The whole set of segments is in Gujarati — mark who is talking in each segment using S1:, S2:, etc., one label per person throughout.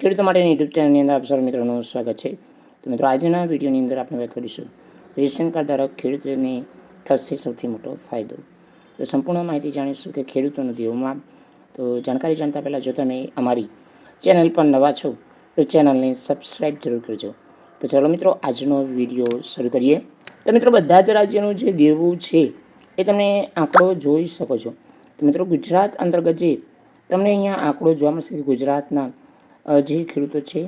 S1: ખેડૂતો માટેની યુટ્યુબ ચેનલની અંદર આપ સર્વ મિત્રોનું સ્વાગત છે. તો મિત્રો, આજના વિડીયોની અંદર આપણે વાત કરીશું રેશન કાર્ડ ધારક ખેડૂતોને થશે સૌથી મોટો ફાયદો. તો સંપૂર્ણ માહિતી જાણીશું કે ખેડૂતોનું દેવમાં તો જાણકારી જાણતા પહેલાં જો તમે અમારી ચેનલ પર નવા છો, તો ચેનલને સબસ્ક્રાઈબ જરૂર કરજો. તો ચાલો મિત્રો, આજનો વીડિયો શરૂ કરીએ. તો મિત્રો, બધા જ રાજ્યનું જે દેવું છે, એ તમે આંકડો જોઈ શકો છો. તો મિત્રો, ગુજરાત અંતર્ગત જે તમને અહીંયા આંકડો જોવા મળશે કે ગુજરાતના જે ખેડૂતો છે,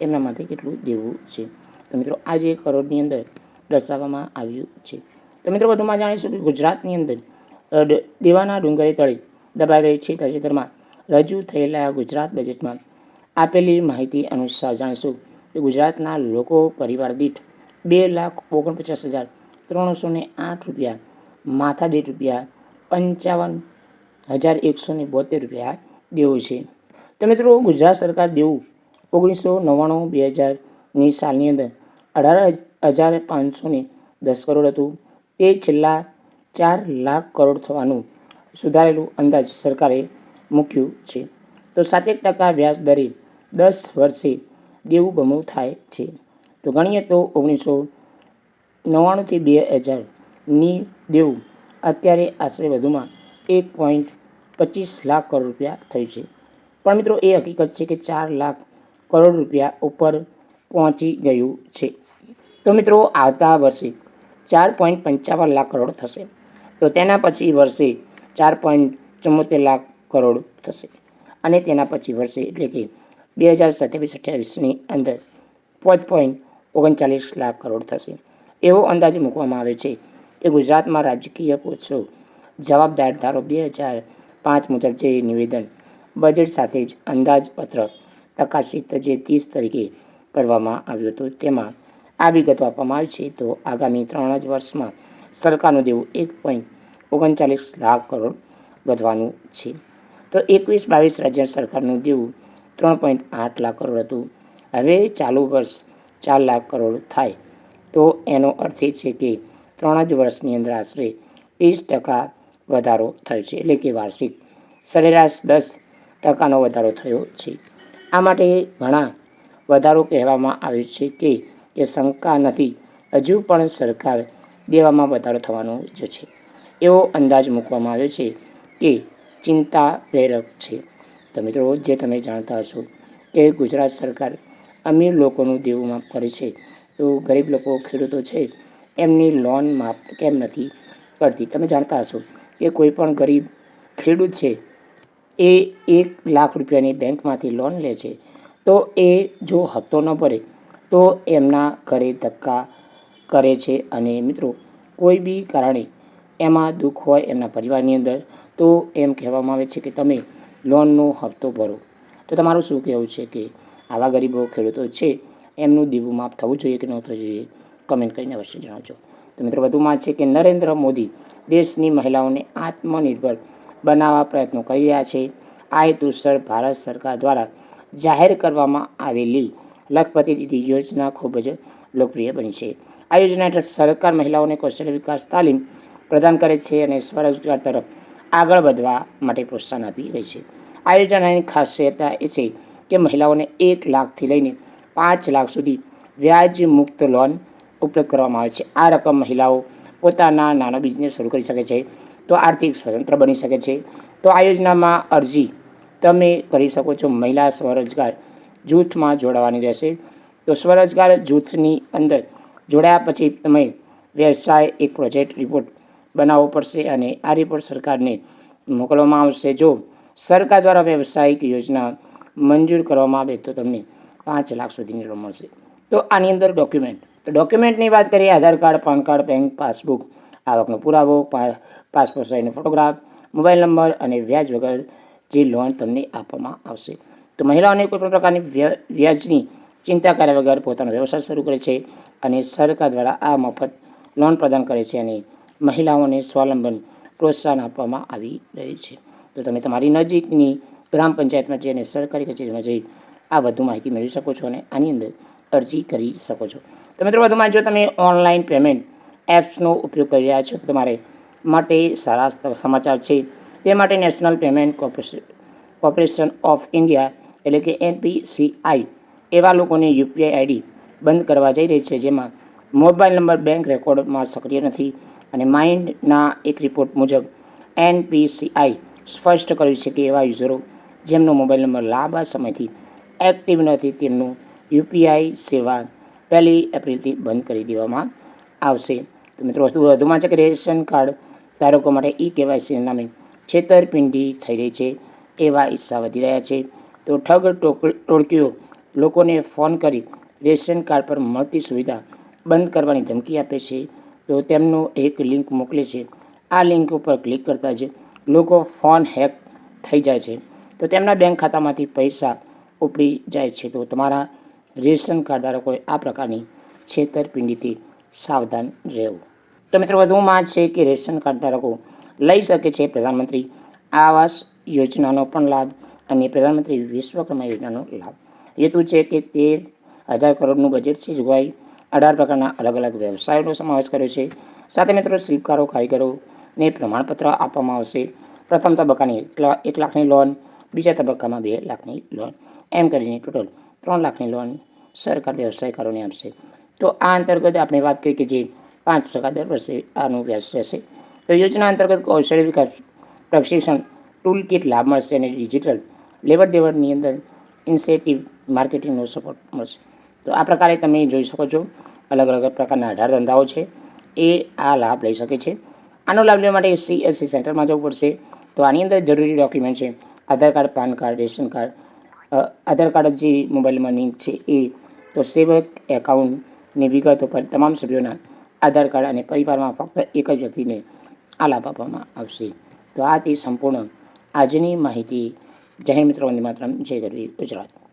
S1: એમના માટે કેટલું દેવું છે? તો મિત્રો, આ જે કરોડની અંદર દર્શાવવામાં આવ્યું છે. તો મિત્રો, વધુમાં જાણીશું કે ગુજરાતની અંદર દેવાના ડુંગરે તળે દબાઈ રહી છે. તાજેતરમાં રજૂ થયેલા ગુજરાત બજેટમાં આપેલી માહિતી અનુસાર જાણીશું કે ગુજરાતના લોકો પરિવાર દીઠ બે લાખ ઓગણપચાસ હજાર ત્રણસો ને આઠ રૂપિયા માથા દીઠ રૂપિયા, પંચાવન હજાર એકસો ને બોતેર રૂપિયા દેવું છે. તો મિત્રો, ગુજરાત સરકાર દેવું ઓગણીસો નવ્વાણું, બે હજારની સાલની અંદર અઢાર હજાર પાંચસો દસ કરોડ હતું. તે છેલ્લા ચાર લાખ કરોડ થવાનું સુધારેલું અંદાજ સરકારે મૂક્યું છે. તો સાતેક ટકા વ્યાજ દરે દસ વર્ષે દેવું બમણું થાય છે. તો ગણીએ તો ઓગણીસો નવ્વાણુંથી બે હજારની દેવું અત્યારે આશરે વધુમાં એક પોઈન્ટ પચીસ લાખ કરોડ રૂપિયા થયું છે. પણ મિત્રો, એ હકીકત છે કે ચાર લાખ કરોડ રૂપિયા ઉપર પહોંચી ગયું છે. તો મિત્રો, આવતા વર્ષે ચાર પોઈન્ટ પંચાવન લાખ કરોડ થશે. તો તેના પછી વર્ષે ચાર પોઈન્ટ ચુમ્મોતેર લાખ કરોડ થશે. અને તેના પછી વર્ષે એટલે કે બે હજાર સત્યાવીસ અઠ્યાવીસની અંદર પાંચ પોઈન્ટ ઓગણચાલીસ લાખ કરોડ થશે. એવો અંદાજ મૂકવામાં આવે છે કે ગુજરાતમાં રાજકીય કોચો જવાબદાર ધારો બે હજાર પાંચ મુજબ જે નિવેદન બજેટ સાથે જ અંદાજપત્ર પ્રકાશિત જે ત્રીસ તરીકે કરવામાં આવ્યું હતું, તેમાં આ વિગતો આપવામાં આવી છે. તો આગામી ત્રણ જ વર્ષમાં સરકારનું દેવું એક પોઈન્ટ ઓગણચાલીસ લાખ કરોડ વધવાનું છે. તો એકવીસ બાવીસ રાજ્ય સરકારનું દેવું ત્રણ પોઈન્ટ આઠ લાખ કરોડ હતું. હવે ચાલુ વર્ષ ચાર લાખ કરોડ થાય. તો એનો અર્થ એ છે કે ત્રણ જ વર્ષની અંદર આશરે ત્રીસ ટકા વધારો થયો છે. એટલે કે વાર્ષિક સરેરાશ દસ ટકાનો વધારો થયો છે. આ માટે ઘણા વધારો કહેવામાં આવે છે કે એ શંકા નથી. હજુ પણ સરકાર દેવામાં વધારો થવાનો જ છે. એવો અંદાજ મૂકવામાં આવ્યો છે કે ચિંતા પ્રેરક છે. તો મિત્રો, જે તમે જાણતા હશો કે ગુજરાત સરકાર અમીર લોકોનું દેવું માફ કરે છે, તો ગરીબ લોકો, ખેડૂતો છે, એમની લોન માફ કેમ નથી કરતી? તમે જાણતા હશો કે કોઈ પણ ગરીબ ખેડૂત છે એ એક લાખ રૂપિયાની બેંકમાંથી લોન લે છે, તો એ જો હપ્તો ન ભરે, તો એમના ઘરે ધક્કા કરે છે. અને મિત્રો, કોઈ બી કારણે એમાં દુઃખ હોય એમના પરિવારની અંદર, તો એમ કહેવામાં આવે છે કે તમે લોનનો હપ્તો ભરો. તો તમારું શું કહેવું છે કે આવા ગરીબો ખેડૂતો છે, એમનું દીવું માફ થવું જોઈએ કે ન થવું જોઈએ? કમેન્ટ કરીને અવશ્ય જણાવજો. તો મિત્રો, વધુમાં છે કે નરેન્દ્ર મોદી દેશની મહિલાઓને આત્મનિર્ભર બનાવવા પ્રયત્નો કરી રહ્યા છે. આ હેતુસર ભારત સરકાર દ્વારા જાહેર કરવામાં આવેલી લખપતિ દીદી યોજના ખૂબ જ લોકપ્રિય બની છે. આ યોજના હેઠળ સરકાર મહિલાઓને કૌશલ્ય વિકાસ, તાલીમ પ્રદાન કરે છે અને સ્વરોજગાર તરફ આગળ વધવા માટે પ્રોત્સાહન આપી રહી છે. આ યોજનાની ખાસિયતતા એ છે કે મહિલાઓને એક લાખથી લઈને પાંચ લાખ સુધી વ્યાજ મુક્ત લોન ઉપલબ્ધ કરવામાં આવે છે. આ રકમ મહિલાઓ પોતાના નાનો બિઝનેસ શરૂ કરી શકે છે. તો આર્થિક સ્વતંત્ર બની શકે છે. તો આ યોજનામાં અરજી તમે કરી શકો છો. મહિલા સ્વરોજગાર જૂથમાં જોડાવાની રહેશે. તો સ્વરોજગાર જૂથની અંદર જોડાયા પછી તમે વ્યવસાય એક પ્રોજેક્ટ રિપોર્ટ બનાવવો પડશે અને આ રિપોર્ટ સરકારને મોકલવામાં આવશે. જો સરકાર દ્વારા વ્યવસાયિક યોજના મંજૂર કરવામાં આવે તો તમને પાંચ લાખ સુધીની લોન મળશે. તો આની અંદર ડોક્યુમેન્ટ તો ડોક્યુમેન્ટની વાત કરીએ, Aadhaar card, PAN card bank passbook આવકનો પુરાવો પાસપોર્ટ સાઇઝનો ફોટોગ્રાફ, મોબાઈલ નંબર અને વ્યાજ વગર જે લોન તમને આપવામાં આવશે. તો મહિલાઓને કોઈપણ પ્રકારની વ્ય- વ્યાજની ચિંતા કર્યા વગર પોતાનો વ્યવસાય શરૂ કરે છે અને સરકાર દ્વારા આ મફત લોન પ્રદાન કરે છે અને મહિલાઓને સ્વાવલંબન પ્રોત્સાહન આપવામાં આવી રહ્યું છે. તો તમે તમારી નજીકની ગ્રામ પંચાયતમાં જઈને સરકારી કચેરીમાં જઈ આ વધુ માહિતી મેળવી શકો છો અને આની અંદર અરજી કરી શકો છો. તો મિત્રો, વધુમાં જો તમે ઓનલાઈન પેમેન્ટ એપ્સનો ઉપયોગ કરી રહ્યા છો. તમારે માટે સારા સમાચાર છે. તે માટે national payment corporation corporation of India એટલે કે એનપીસીઆઈ એવા લોકોને યુપીઆઈ આઈડી બંધ કરવા જઈ રહી છે, જેમાં મોબાઈલ નંબર બેંક રેકોર્ડમાં સક્રિય નથી અને માઇન્ડના એક રિપોર્ટ મુજબ એનપીસીઆઈ સ્પષ્ટ કર્યું છે કે એવા યુઝરો જેમનો મોબાઈલ નંબર લાંબા સમયથી એક્ટિવ નથી, તેમનું યુપીઆઈ સેવા પહેલી એપ્રિલથી બંધ કરી દેવામાં આવશે. તો મિત્રો વધુ વધુમાં છે કે રેશન કાર્ડ ધારકો માટે ઈ કેવાયસી નામે છેતરપિંડી થઈ રહી છે એવા હિસ્સા વધી રહ્યા છે. તો ઠગ ટોળકીઓ લોકોને ફોન કરી રેશન કાર્ડ પર મળતી સુવિધા બંધ કરવાની ધમકી આપે છે. તો તેમનો એક લિંક મોકલે છે. આ લિંક ઉપર ક્લિક કરતા જ લોકો ફોન હેક થઈ જાય છે. તો તેમના બેંક ખાતામાંથી પૈસા ઉપડી જાય છે. તો તમારા રેશન કાર્ડ ધારકોએ આ પ્રકારની છેતરપિંડીથી સાવધાન રહેવું. તો મિત્રો, વધુમાં છે કે રેશન કાર્ડ ધારકો લઈ શકે છે પ્રધાનમંત્રી આવાસ યોજનાનો પણ લાભ અને પ્રધાનમંત્રી વિશ્વકર્મા યોજનાનો લાભ. હેતુ છે કે તેર હજાર કરોડનું બજેટ છે. જોગવાઈ અઢાર પ્રકારના અલગ અલગ વ્યવસાયોનો સમાવેશ કર્યો છે. સાથે મિત્રો શિલ્પકારો કારીગરોને પ્રમાણપત્ર આપવામાં આવશે. પ્રથમ તબક્કાની એક લાખની લોન, બીજા તબક્કામાં બે લાખની લોન. એમ કરીને ટોટલ ત્રણ લાખની લોન સરકાર વ્યવસાયકારોને આપશે. તો આ અંતર્ગત આપણે વાત કરી કે જે પાંચ ટકા દર વર્ષે આનું વ્યાજ રહેશે. તો યોજના અંતર્ગત કૌશલ્ય વિકાસ, પ્રશિક્ષણ ટૂલ કિટ લાભ મળશે અને ડિજિટલ લેવડ દેવડની અંદર ઇન્સેટિવ માર્કેટિંગનો સપોર્ટ મળશે. તો આ પ્રકારે તમે જોઈ શકો છો, અલગ અલગ પ્રકારના અઢાર ધંધાઓ છે. એ આ લાભ લઈ શકે છે. આનો લાભ લેવા માટે સીએસસી સેન્ટરમાં જવું પડશે. તો આની અંદર જરૂરી ડોક્યુમેન્ટ છે, Aadhaar card, PAN card, ration card Aadhaar card જે મોબાઈલમાં લિંક છે એ, તો સેવક એકાઉન્ટની વિગતો પર તમામ સભ્યોના આધાર કાર્ડ અને પરિવારમાં ફક્ત એક જ વ્યક્તિને આ લાભ આપવામાં આવશે. તો આ તે સંપૂર્ણ આજની માહિતી. જાહેર મિત્રો, વંદે માતરમ. જય ગરવી ગુજરાત.